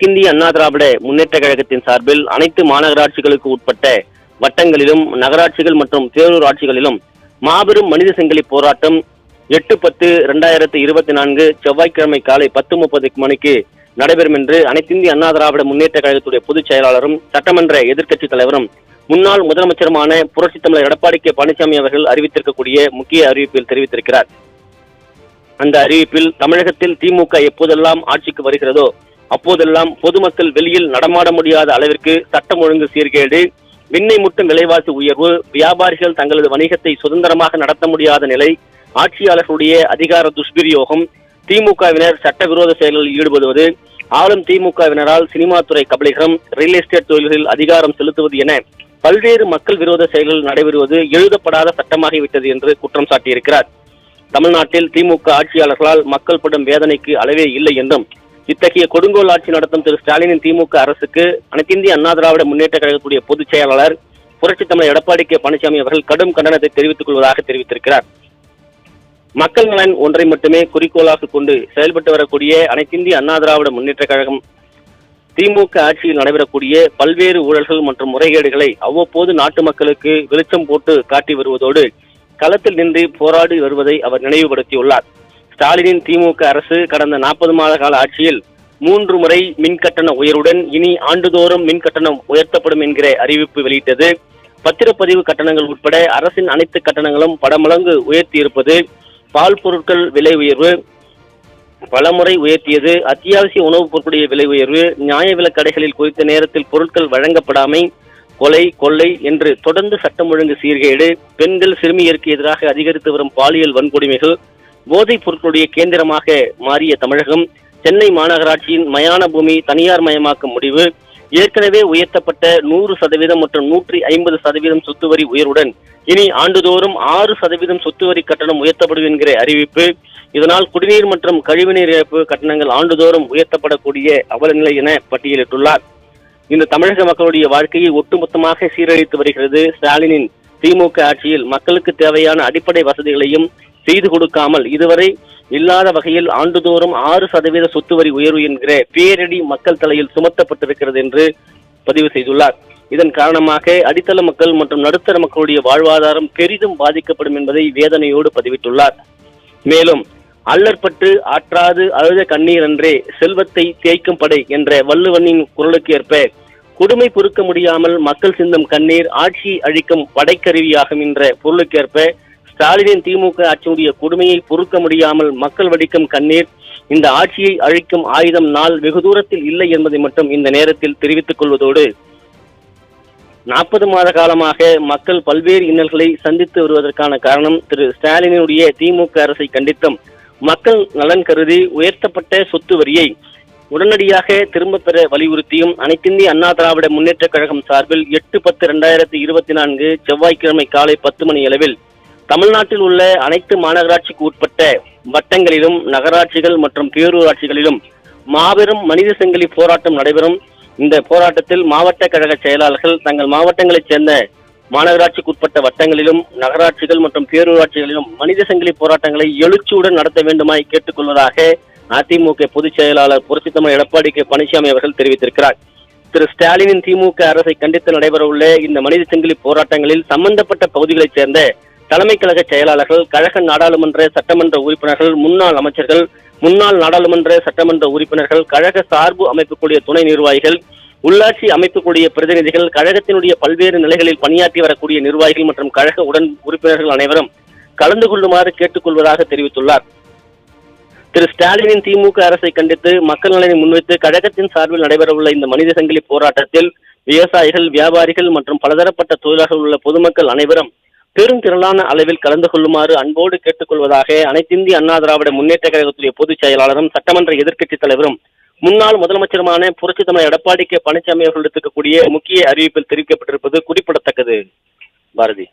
தெற்கிந்திய அண்ணா திராவிட முன்னேற்ற கழகத்தின் சார்பில் அனைத்து மாநகராட்சிகளுக்கு உட்பட்ட வட்டங்களிலும் நகராட்சிகள் மற்றும் பேரூராட்சிகளிலும் மாபெரும் மனித சங்கிலி போராட்டம் எட்டு பத்து இரண்டாயிரத்தி இருபத்தி நான்கு செவ்வாய்க்கிழமை காலை பத்து முப்பது மணிக்கு நடைபெறும் என்று அனைத்திந்திய அண்ணா திராவிட முன்னேற்ற கழகத்துடைய பொதுச் செயலாளரும் சட்டமன்ற எதிர்க்கட்சித் தலைவரும் முன்னாள் முதலமைச்சருமான புரட்சித் தமிழர் எடப்பாடி கே பழனிசாமி அவர்கள் அறிவித்திருக்கக்கூடிய முக்கிய அறிவிப்பில் தெரிவித்திருக்கிறார். அந்த அறிவிப்பில் தமிழகத்தில் திமுக எப்போதெல்லாம் ஆட்சிக்கு வருகிறதோ அப்போதெல்லாம் பொதுமக்கள் வெளியில் நடமாட முடியாத அளவிற்கு சட்டம் ஒழுங்கு சீர்கேடு விண்ணை முட்டும் விலைவாசி உயர்வு வியாபாரிகள் தங்களது வணிகத்தை சுதந்திரமாக நடத்த முடியாத நிலை ஆட்சியாளர்களுடைய அதிகார துஷ்பிரயோகம் திமுகவினர் சட்டவிரோத செயல்களில் ஈடுபடுவது ஆளும் திமுகவினரால் சினிமா துறை கபலிகரம் ரியல் எஸ்டேட் தொழில்களில் அதிகாரம் செலுத்துவது என பல்வேறு மக்கள் விரோத செயல்கள் நடைபெறுவது எழுதப்படாத சட்டமாகிவிட்டது என்று குற்றம் சாட்டியிருக்கிறார். தமிழ்நாட்டில் திமுக ஆட்சியாளர்களால் மக்கள் படும் வேதனைக்கு அளவே இல்லை என்றும் இத்தகைய கொடுங்கோல் ஆட்சி நடத்தும் திரு ஸ்டாலினின் திமுக அரசுக்கு அனைத்திந்திய அண்ணா திராவிட முன்னேற்ற கழகத்துடைய பொதுச் செயலாளர் புரட்சி தமிழர் எடப்பாடி கே பழனிசாமி அவர்கள் கடும் கண்டனத்தை தெரிவித்துக் கொள்வதாக தெரிவித்திருக்கிறார். மக்கள் நலன் ஒன்றை மட்டுமே குறிக்கோளாக கொண்டு செயல்பட்டு வரக்கூடிய அனைத்திந்திய அண்ணா திராவிட முன்னேற்ற கழகம் திமுக ஆட்சியில் நடைபெறக்கூடிய பல்வேறு ஊழல்கள் மற்றும் முறைகேடுகளை அவ்வப்போது நாட்டு மக்களுக்கு வெளிச்சம் போட்டு காட்டி வருவதோடு களத்தில் நின்று போராடி வருவதை அவர் நினைவுபடுத்தியுள்ளார். ஸ்டாலினின் திமுக அரசு கடந்த நாற்பது மாத கால ஆட்சியில் மூன்று முறை மின் கட்டண உயர்வுடன் இனி ஆண்டுதோறும் மின் கட்டணம் உயர்த்தப்படும் என்கிற அறிவிப்பு வெளியிட்டது. பத்திரப்பதிவு கட்டணங்கள் உட்பட அரசின் அனைத்து கட்டணங்களும் படமடங்கு உயர்த்தியிருப்பது பால் பொருட்கள் விலை உயர்வு பலமுறை உயர்த்தியது அத்தியாவசிய உணவுப் பொருட்களுடைய விலை உயர்வு நியாய விலக்கடைகளில் குறித்த நேரத்தில் பொருட்கள் வழங்கப்படாமை கொலை கொள்ளை என்று தொடர்ந்து சட்டம் ஒழுங்கு சீர்கேடு பெண்கள் சிறுமியருக்கு எதிராக அதிகரித்து வரும் பாலியல் வன்கொடுமைகள் போதைப் பொருட்களுடைய கேந்திரமாக மாறிய தமிழகம் சென்னை மாநகராட்சியின் மயான பூமி தனியார் மயமாக்கும் முடிவு ஏற்கனவே உயர்த்தப்பட்ட நூறு சதவீதம் மற்றும் நூற்றி ஐம்பது சதவீதம் சொத்து வரி உயர்வுடன் இனி ஆண்டுதோறும் ஆறு சதவீதம் சொத்து வரி கட்டணம் உயர்த்தப்படும் என்கிற அறிவிப்பு. இதனால் குடிநீர் மற்றும் கழிவுநீர் இழப்பு கட்டணங்கள் ஆண்டுதோறும் உயர்த்தப்படக்கூடிய அவலநிலை என பட்டியலிட்டுள்ளார். இந்த தமிழக மக்களுடைய வாழ்க்கையை ஒட்டுமொத்தமாக சீரழித்து வருகிறது ஸ்டாலினின் திமுக ஆட்சியில் மக்களுக்கு தேவையான அடிப்படை வசதிகளையும் செய்து கொடுக்காமல் இதுவரை இல்லாத வகையில் ஆண்டுதோறும் ஆறு சதவீத சொத்து வரி உயர்வு என்கிற பேரடி மக்கள் தலையில் சுமத்தப்பட்டிருக்கிறது என்று பதிவு செய்துள்ளார். இதன் காரணமாக அடித்தள மக்கள் மற்றும் நடுத்தர மக்களுடைய வாழ்வாதாரம் பெரிதும் பாதிக்கப்படும் என்பதை வேதனையோடு பதிவிட்டுள்ளார். மேலும் அல்லற்பட்டு ஆற்றாது அழுத கண்ணீர் என்றே செல்வத்தை தேய்க்கும் படை என்ற வள்ளுவனின் குரலுக்கு ஏற்ப கொடுமை பொறுக்க முடியாமல் மக்கள் சிந்தும் கண்ணீர் ஆட்சி அழிக்கும் படைக்கருவியாகும் என்ற பொருளுக்கேற்ப ஸ்டாலினின் திமுக ஆட்சியுடைய கொடுமையை பொறுக்க முடியாமல் மக்கள் வடிக்கும் கண்ணீர் இந்த ஆட்சியை அழிக்கும் ஆயுதம் நாள் வெகு தூரத்தில் இல்லை என்பதை மட்டும் இந்த நேரத்தில் தெரிவித்துக் கொள்வதோடு நாற்பது மாத காலமாக மக்கள் பல்வேறு இன்னல்களை சந்தித்து வருவதற்கான காரணம் திரு ஸ்டாலினுடைய திமுக அரசை கண்டித்தும் மக்கள் நலன் கருதி உயர்த்தப்பட்ட சொத்து வரியை உடனடியாக திரும்ப பெற வலியுறுத்தியும் அனைத்திந்திய அண்ணா திராவிட முன்னேற்ற கழகம் சார்பில் எட்டு பத்து இரண்டாயிரத்தி இருபத்தி நான்கு செவ்வாய்க்கிழமை காலை பத்து மணி அளவில் தமிழ்நாட்டில் உள்ள அனைத்து மாநகராட்சிக்கு உட்பட்ட வட்டங்களிலும் நகராட்சிகள் மற்றும் பேரூராட்சிகளிலும் மாபெரும் மனித சங்கிலி போராட்டம் நடைபெறும். இந்த போராட்டத்தில் மாவட்ட கழக செயலாளர்கள் தங்கள் மாவட்டங்களைச் சேர்ந்த மாநகராட்சிக்கு உட்பட்ட வட்டங்களிலும் நகராட்சிகள் மற்றும் பேரூராட்சிகளிலும் மனித சங்கிலி போராட்டங்களை எழுச்சியுடன் நடத்த வேண்டுமாய் கேட்டுக்கொள்வதாக அதிமுக பொதுச் செயலாளர் புரட்சித்தமிழ் எடப்பாடி கே. பழனிசாமி அவர்கள் தெரிவித்திருக்கிறார். திரு. ஸ்டாலினின் திமுக அரசை கண்டித்து நடைபெறவுள்ள இந்த மனித சங்கிலி போராட்டங்களில் சம்பந்தப்பட்ட பகுதிகளைச் சேர்ந்த தலைமை கழக செயலாளர்கள் கழக நாடாளுமன்ற சட்டமன்ற உறுப்பினர்கள் முன்னாள் அமைச்சர்கள் முன்னாள் நாடாளுமன்ற சட்டமன்ற உறுப்பினர்கள் கழக சார்பு அமைப்புக்குரிய துணை நிர்வாகிகள் உள்ளாட்சி அமைப்புக்குரிய பிரதிநிதிகள் கழகத்தினுடைய பல்வேறு நிலைகளில் பணியாற்றி வரக்கூடிய நிர்வாகிகள் மற்றும் கழக உடன் உறுப்பினர்கள் அனைவரும் கலந்து கொள்ளுமாறு கேட்டுக்கொள்வதாக தெரிவித்துள்ளார். திரு ஸ்டாலினின் திமுக அரசை கண்டித்து மக்கள் நலனை முன்வைத்து கழகத்தின் சார்பில் நடைபெறவுள்ள இந்த மனித சங்கிலி போராட்டத்தில் விவசாயிகள் வியாபாரிகள் மற்றும் பலதரப்பட்ட தொழிலாளர்கள் உள்ள பொதுமக்கள் அனைவரும் பெருந்திரளான அளவில் கலந்து கொள்ளுமாறு அன்போடு கேட்டுக்கொள்வதாக அனைத்திந்திய அண்ணா திராவிட முன்னேற்ற கழகத்துடைய பொதுச் செயலாளரும் சட்டமன்ற எதிர்க்கட்சித் தலைவரும் முன்னாள் முதலமைச்சருமான புரட்சி தமிழர் எடப்பாடி கே பழனிசாமி அவர்கள் எடுத்துக்கக்கூடிய முக்கிய அறிவிப்பில் தெரிவிக்கப்பட்டிருப்பது குறிப்பிடத்தக்கது. பாரதி.